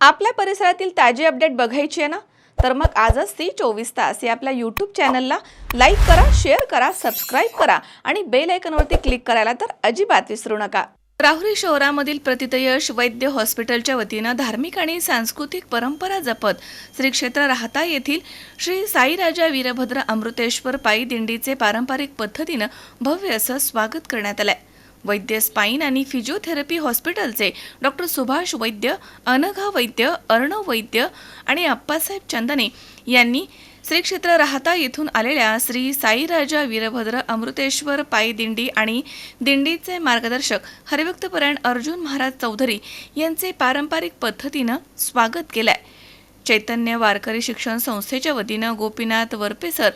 आपल्या परिसरातील ताजी अपडेट बघायची आहे ना? तर मग आजच ती चोवीस तास या आपल्या यूट्यूब चॅनलला लाईक करा शेअर करा सबस्क्राईब करा आणि बेल आयकनवरती क्लिक करायला तर अजिबात विसरू नका. राहुरी शहरामधील प्रतितयश वैद्य हॉस्पिटलच्या वतीनं धार्मिक आणि सांस्कृतिक परंपरा जपत श्री क्षेत्र राहता येथील श्री साईराजा वीरभद्र अमृतेश्वर पायी दिंडीचे पारंपरिक पद्धतीनं भव्य असं स्वागत करण्यात आलंय. वैद्य स्पाईन आणि फिजिओथेरपी हॉस्पिटलचे डॉक्टर सुभाष वैद्य अनघा वैद्य अर्णव वैद्य आणि अप्पासाहेब चंदने यांनी श्री क्षेत्र राहता येथून आलेल्या श्री साईराजा वीरभद्र अमृतेश्वर पायी दिंडी आणि दिंडीचे मार्गदर्शक हरिभक्तपरायण अर्जुन महाराज चौधरी यांचे पारंपरिक पद्धतीनं स्वागत केलंय. चैतन्य वारकरी शिक्षण संस्थेच्या वतीनं गोपीनाथ वरपेसर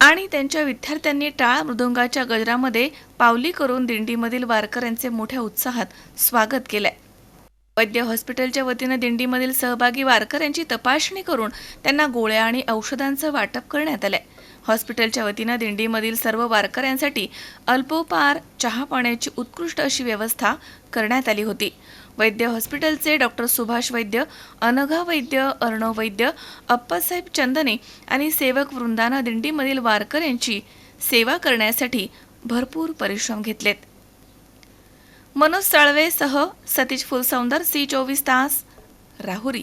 आणि त्यांच्या विद्यार्थ्यांनी टाळ मृदुंगाच्या गजरामध्ये पावली करून दिंडीमधील वारकऱ्यांचे मोठ्या उत्साहात स्वागत केलंय. वैद्य हॉस्पिटलच्या वतीनं दिंडीमधील सहभागी वारकऱ्यांची तपासणी करून त्यांना गोळ्या आणि औषधांचं वाटप करण्यात आलंय. हॉस्पिटलच्या वतीनं दिंडीमधील सर्व वारकऱ्यांसाठी अल्पोपार चहा पाण्याची उत्कृष्ट अशी व्यवस्था करण्यात आली होती. वैद्य हॉस्पिटलचे डॉक्टर सुभाष वैद्य अनघा वैद्य अर्णव वैद्य अप्पासाहेब चंदने आणि सेवक वृंदानं दिंडीमधील वारकऱ्यांची सेवा करण्यासाठी भरपूर परिश्रम घेतलेत. मनोज साळवेसह सतीश फुलसौंदर सी चोवीस तास राहुरी.